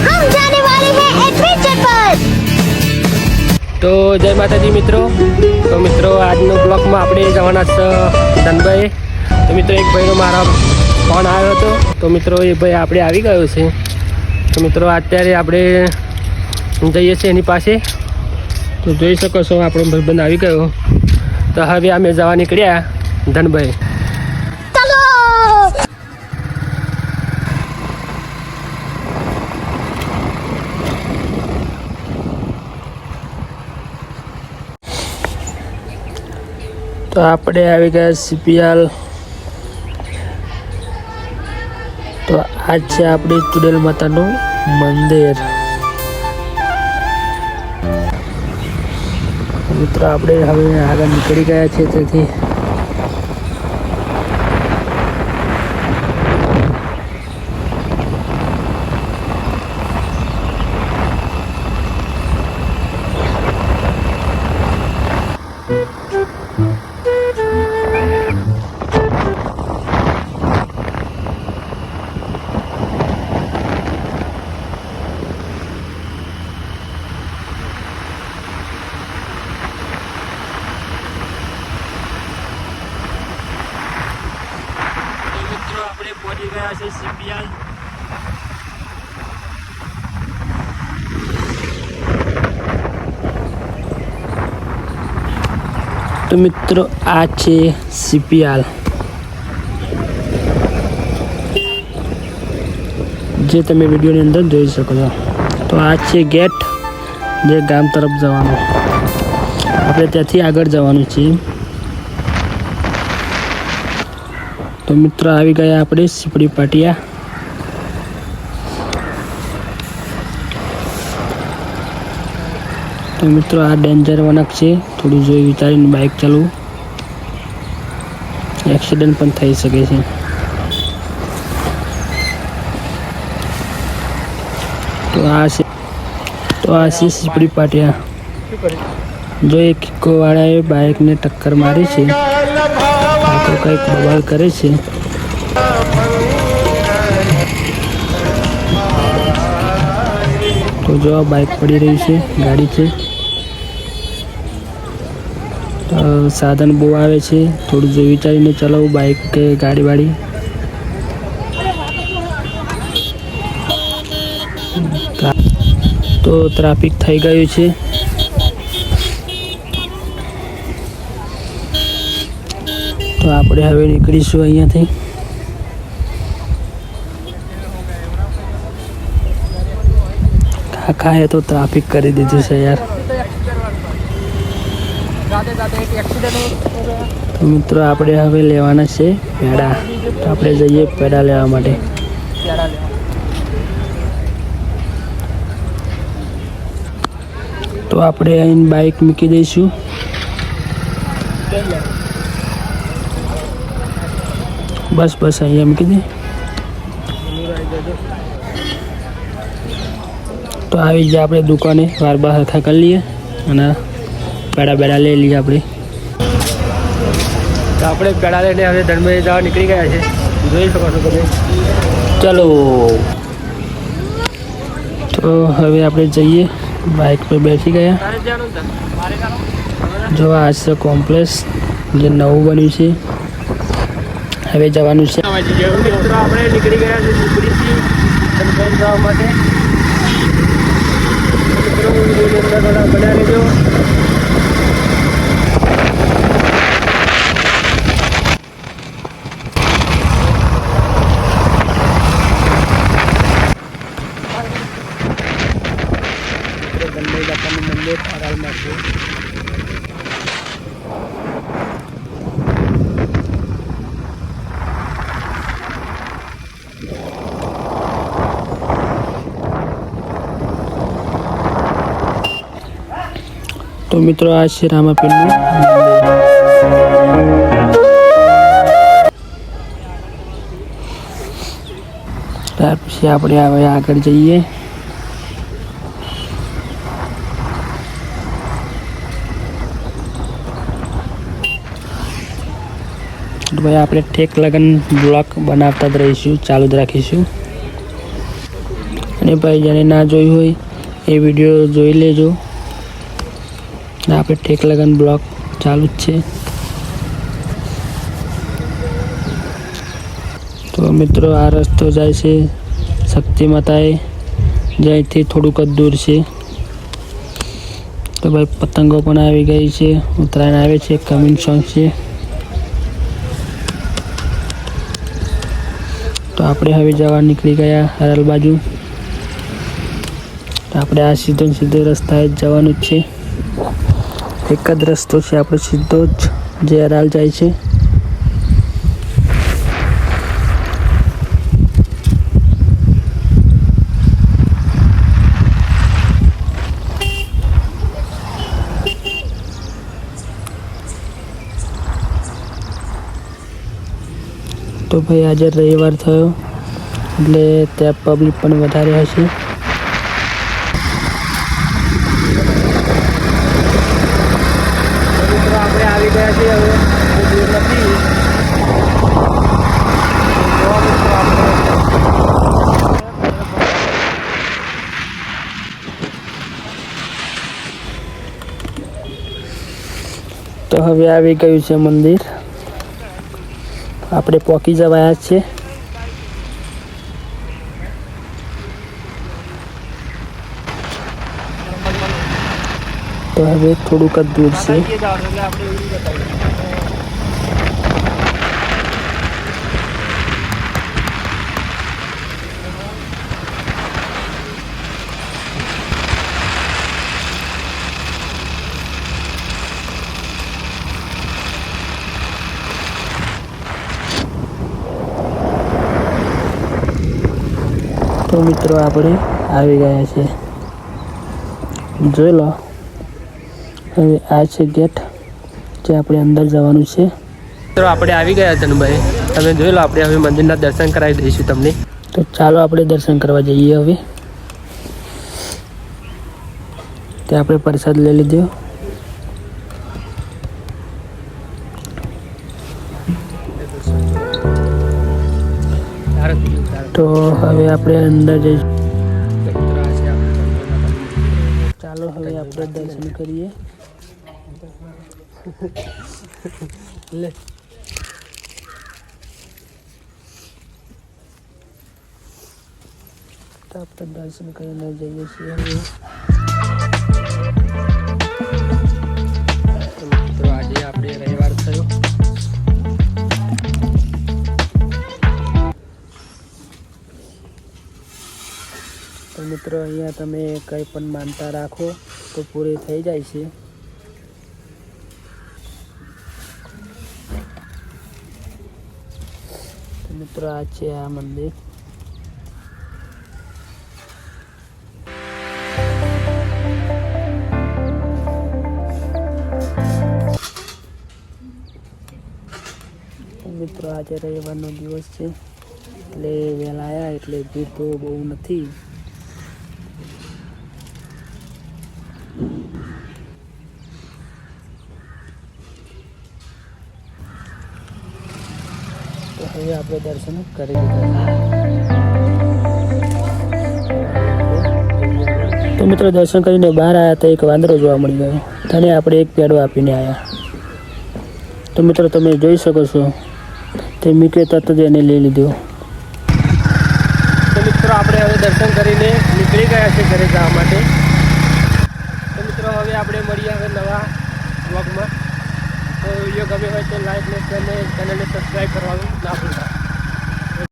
हम जाने वाले हैं एडवेंचर पर તો જય માતાજી મિત્રો તો મિત્રો આજનો બ્લોગમાં આપણે જવાના છે ધનભાઈ તો મિત્રો એક ભાઈનો મારા ફોન આવ્યો હતો તો મિત્રો એ ભાઈ આપણે આવી ગયો છે તો મિત્રો અત્યારે આપણે જઈએ છીએ એની પાસે તો જોઈ શકો છો આપણો ભાઈબંધ આવી ગયો તો હવે અમે જવા નીકળ્યા ધનભાઈ તો આપણે આવી ગયા સીપીએલ તો આ છે આપણી ચુડેલ માતાનું મંદિર. મિત્રો, આપણે હવે આગળ નીકળી ગયા છે તેથી આપણે પહોંચી ગયા છે સીપીએલ તો મિત્રો, આ છે સીપીઆર જે તમે વિડીયોની અંદર જોઈ શકો છો. તો આ છે ગેટ, જે ગામ તરફ જવાનું. આપણે ત્યાંથી આગળ જવાનું છે તો મિત્રો આવી ગયા આપણે સીપડી પાટિયા. તો મિત્રો આ ડેન્જર વનક છે, થોડું જોઈ વિચારીને બાઇક ચાલવું. એક્સિડન્ટ પણ થઈ શકે છે. તો આ છે, તો આ છે સીપડી પાટિયા. જો એક કિક્કો વાળાએ બાઇકને ટક્કર મારી છે. આ કંઈક બવાલ કરે છે. તો જો આ બાઇક પડી રહી છે, ગાડી છે. સાધન બહુ આવે છે, થોડું જો વિચારીને ચલાવું બાઇક કે ગાડી વાળી તો ટ્રાફિક થઈ ગયું છે. તો આપણે હવે નીકળીશું અહીંયાથી. કાકાએ તો ટ્રાફિક કરી દીધું છે યાર. તો મિત્રો, આપણે હવે લેવાના છે પેડા. તો આપણે જઈએ પેડા લેવા માટે. તો આપણે અહીં બાઇક મૂકી દઈશું. બસ બસ, અહીંયા મૂકી દે. તો આવી જઈએ આપણે દુકાને, વાર બાર હરખા કરી લઈએ અને પેડા બેડા લઈ લઈએ આપણે. તો આપણે પેડા લઈને હવે ધર્મે જવા નીકળી ગયા છે. જોઈ શકો છો તમે. ચલો. તો હવે આપણે જઈએ. બાઇક પર બેસી ગયા. જો આ છે કોમ્પ્લેક્સ, જે નવું બન્યું છે. હવે જવાનું છે. મિત્રો આપણે નીકળી ગયા છે ઝુંપડીથી ધનબાદ જવા માટે મિત્રો અંદર થોડા મંદિર અડાલમાં છે તો મિત્રો આ છે રામાપીરનું ત્યાર પછી આપણે હવે આગળ જઈએ તો ભાઈ આપણે ઠેક લગન બ્લોક બનાવતા જ રહીશું ચાલુ જ રાખીશું અને ભાઈ, જેને ના જોયું હોય, એ વીડિયો જોઈ લેજો. આપણે ટેક લગન બ્લોક ચાલુ જ છે. તો મિત્રો, આ રસ્તો જાય છે શક્તિ માતાએ. જ્યાંથી થોડુંક જ દૂર છે. તો ભાઈ, પતંગો પણ આવી ગઈ છે. ઉત્તરાયણ આવે છે કમિંગ સોંગ છે. તો આપણે હવે જવા નીકળી ગયા હરલ બાજુ. આપણે આ સીધો સીધો રસ્તાએ જવાનું જ છે. એક જ રસ્તો છે, આપણે સીધો જ જે હરાલ જાય છે. તો ભાઈ, આજે રવિવાર થયો, એટલે ત્યાં પબ્લિક પણ વધારે હશે આપણે આવી ગયા છીએ હવે દૂર નથી તો હવે આવી ગયું છે મંદિર. આપણે પોકી જવાયા છે તો હવે થોડુંક જ દૂર છે. તો મિત્રો આપણે આવી ગયા છે. જોઈ લો. હવે આ છે ગેટ જે આપણે અંદર જવાનું છે. મિત્રો આપણે આવી ગયા તનુભાઈ તમે જોઈ લો આપણે હવે મંદિરના દર્શન કરાવી દઈશું તમને. તો ચાલો આપણે દર્શન કરવા જઈએ હવે. તે આપણે પ્રસાદ લઈ લીધો. તો હવે આપણે અંદર જઈશું ચાલો હવે આપણે દર્શન કરીએ. લે. આપણે દર્શન કરીને જઈએ છીએ. મિત્રો, અહીંયા તમે કંઈ પણ માનતા રાખો તો પૂરી થઈ જાય છે. મિત્રો, આ છે આ મંદિર. મિત્રો, આજે રવિવારનો દિવસ છે. એટલે વહેલા આવ્યા એટલે ભીડ તો બહુ નથી. હવે આપણે દર્શન કરી લીધા. તો મિત્રો દર્શન કરીને બહાર આવ્યા તો એક વાંદરો જોવા મળી ગયો. તેને આપણે એક પેડો આપીને આવ્યા તો મિત્રો તમે જોઈ શકો છો, તે મીકે તરત જ એને લઈ લીધો. તો મિત્રો આપણે હવે દર્શન કરીને નીકળી ગયા છે ઘરે જવા માટે. તો મિત્રો હવે આપણે મળીએ હવે નવા વીડિયો ગમે હોય તો લાઈક ને ચેનલને સબસ્ક્રાઈબ કરવાનું ના ભૂલતા.